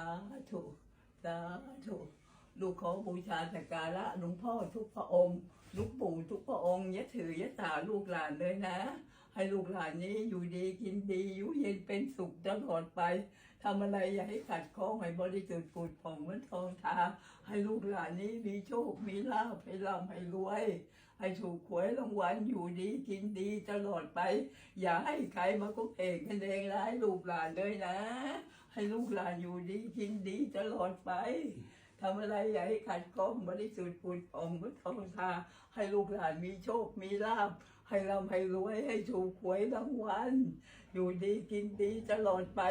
าธุสาธุลูกขอบูชาสักการะหลวงพ่อทุกพระองค์ ลูกปู่ทุกพระองค์ยะถือยะตาลูกหลานเลยนะ ให้ลูกหลานนี้อยู่ดีกินดีอยู่เย็นเป็นสุขตลอดไปทำอะไรอย่าให้ขัดข้องให้บริสุทธิ์ผุดผ่องเหมือนทองทา ให้ลูกหลานนี้มีโชค มีลาภให้ร่ำให้รวย ให้ถูกหวยรางวัลอยู่ดีกินดีตลอดไป อย่าให้ใครมากุเองกันเองร้ายลูกหลานเลยนะ ให้ลูกหลานอยู่ดีกินดีตลอดไป ทำอะไรอย่าให้ขัดข้องบริสุทธิ์ผุดผ่องเหมือนทองทาให้ลูกหลานมีโชคมีลาภให้ร่ำให้รวยให้ถูกหวยรางวัลอยู่ดีกินดีตลอดไป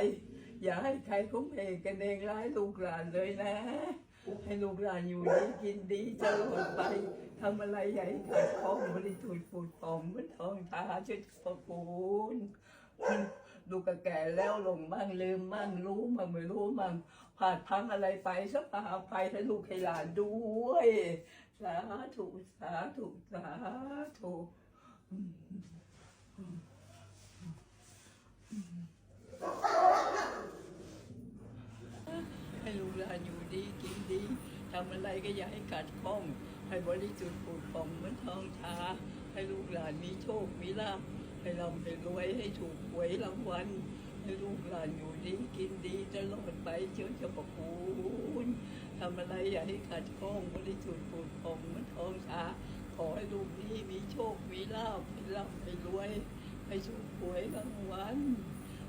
อย่าให้ใครคุ้มเองกันเองร้ายลูกหลานเลยนะ ให้ลูกหลานอยู่ดีกินดีตลอดไปทำอะไรใหญ่ขัดข้องบริสุทธิ์ผุดผ่องเหมือนทองทาชุดพระคุณลูกแก่แล้วหลงมั่งลืมมั่งรู้มั่งไม่รู้มั่งาดพังอะไรไปสักปาไปให้ลูกให้หลานด้วย สาธุสาธุสาธุให้ลูกหลานอยู่ดีกินดีทำอะไรก็อย่าให้ขัดข้อง ให้บริสุทธิ์ผุดผ่องเหมือนทองชาให้ลูกหลานมีโชค มีลาภให้เราไปรวยให้ถูกหวยรางวัล ลูกหลานอยู่ดีกินดีตลอดไปเชื่อจะประคุณทำอะไรอย่าให้ขัดข้องบริสุทธิ์ผุดผ่องมือนทองชาขอให้ลูกนี้มีโชค มีลาภให้ร่ำให้รวยให้ถูกหวยรางวัล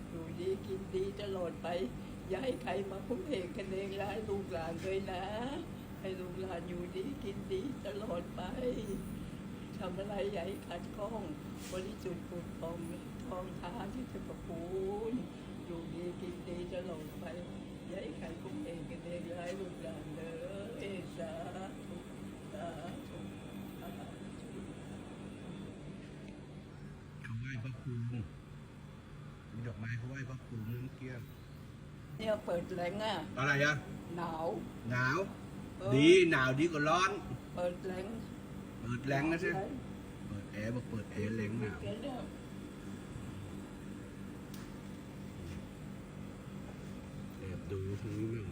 อยู่ดีกินดีตลอดไป อย่าให้ใครมาคุ้มเหงกันเองร้ายลูกหลานเลยนะ ให้ลูกหลานอยู่ดีกินดีตลอดไป ทำอะไรอย่าให้ขัดข้องบริสุทธิ์ผุดผ่องทองท้าที่จะประพูนอยู่ดีกินดีตลอดไปอย่าให้ใครคุ้มเหงกันเองร้ายลูกหลานเลยสาธุสาธุสาธุเขาไหว้พระภูมิมีดอกไม้เขาไหว้พระภูมิเมื่อกี้เนี่ยเปิดแรงอะอะไรอะหนาวหนาวเออดีหนาวดีกว่าร้อน เปิดแรง เปิดแรงนะใช่เปิดแอร์บอกเปิดแอร์แรงหนาวเดี๋ยวเนี่ยแอบดูทางนี้มั่ง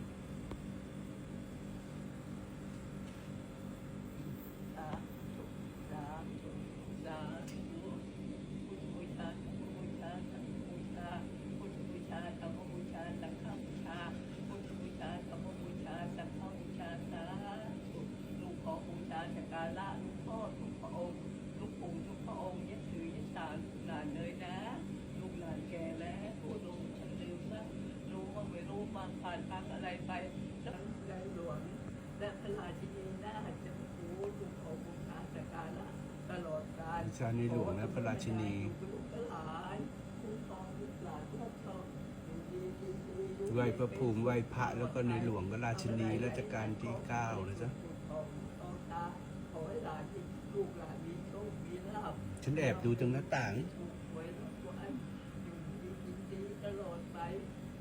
างผ่านทางอะไรไปแล้วใจหลวงและพระราชินีนาถจะผูลูกของบูชาสักการะตลอดกาลชาในหลวงและพระราชินีลูกหลานคุ้มครองลูกหลานทุกคนอยู่ดีกินดีอยู่ดีไหว้พระภูมิไหว้พระแล้วก็ในหลวงก็ราชินีรัชกาลที่เก้านะจ๊ะขอตาขอให้หลานที่ลูกหลานมีโชคมีลาภฉันแอบดูตรงหน้าต่าง ถูกหวยรางวัลอยู่ดีกินดีตลอดไป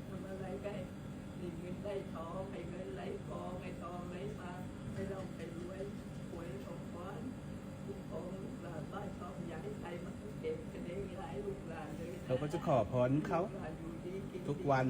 ทำอะไรก็ให้ได้เงินได้ทองให้เงินไหลกองให้ทองไหลมาให้เราไปรวยหวยสมพรทุกของลูกหลานบ้านช่องอย่าให้ใครมา เราก็จะขอพรเขาทุกวัน